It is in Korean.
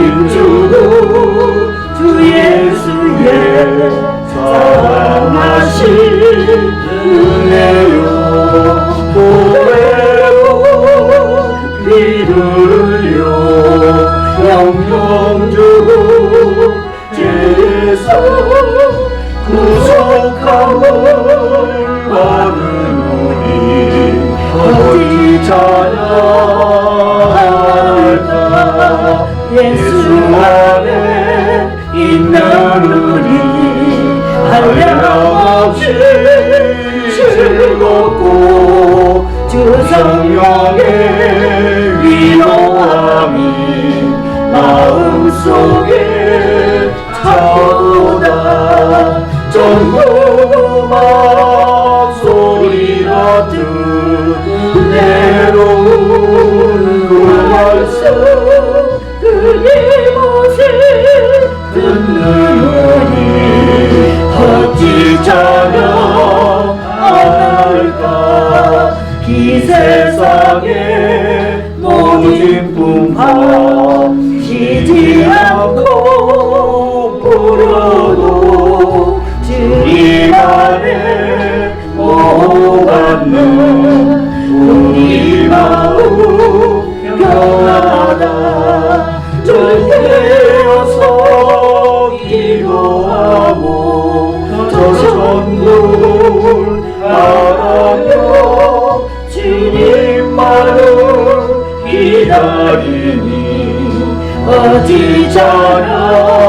진주고 주 예수의 사랑하신 은혜로 보배로 비를요. 영영 주고 제사 없이 즐겁고 주 성령의 위로함이 마음속에 차오다 전부 어찌 찬양할까? 이 세상의 모든 풍파 쉬지 않고 부려도 주님 안에 모받는 우리 마음 평안하다. 절대 기다리니 저런